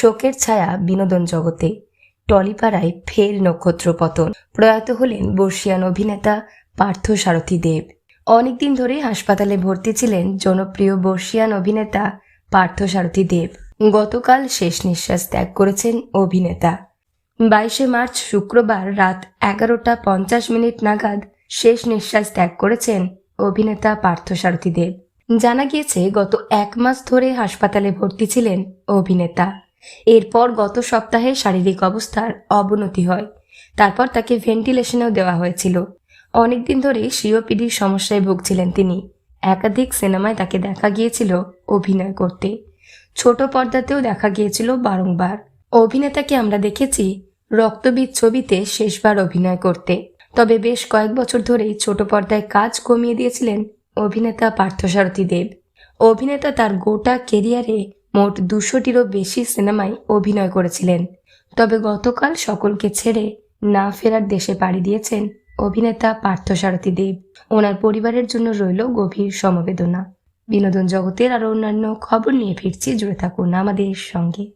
শোকের ছায়া বিনোদন জগতে টলিপাড়ায় ফের নক্ষত্র পতন। প্রয়াত হলেন বর্ষিয়ান অভিনেতা পার্থ সারথী দেব। অনেকদিন ধরে হাসপাতালে ভর্তি ছিলেন জনপ্রিয় বর্ষিয়ান অভিনেতা পার্থ সারথী দেব। গতকাল শেষ নিঃশ্বাস ত্যাগ করেছেন অভিনেতা। বাইশে মার্চ শুক্রবার রাত এগারোটা পঞ্চাশ মিনিট নাগাদ শেষ নিঃশ্বাস ত্যাগ করেছেন অভিনেতা পার্থ সারথী দেব। জানা গিয়েছে, গত এক মাস ধরে হাসপাতালে ভর্তি ছিলেন অভিনেতা। এরপর গত সপ্তাহে শারীরিক অবস্থার অবনতি হয়। তারপর তাকে ভেন্টিলেশনেও দেওয়া হয়েছিল। অনেকদিন ধরে সিওপিডির সমস্যায় ভুগছিলেন তিনি। একাধিক সিনেমায় তাকে দেখা গিয়েছিল অভিনয় করতে। ছোট পর্দাতেও দেখা গিয়েছিল বারংবার। অভিনেতাকে আমরা দেখেছি রক্তবীজ ছবিতে শেষবার অভিনয় করতে। তবে বেশ কয়েক বছর ধরেই ছোট পর্দায় কাজ কমিয়ে দিয়েছিলেন অভিনেতা পার্থসারথী দেব। অভিনেতা তার গোটা কেরিয়ারে মোট দুশোটিরও বেশি সিনেমায় অভিনয় করেছিলেন। তবে গতকাল সকলকে ছেড়ে না ফেরার দেশে পাড়ি দিয়েছেন অভিনেতা পার্থসারথী দেব। ওনার পরিবারের জন্য রইল গভীর সমবেদনা। বিনোদন জগতের আরও অন্যান্য খবর নিয়ে ফিরছি, জুড়ে থাকুন আমাদের সঙ্গে।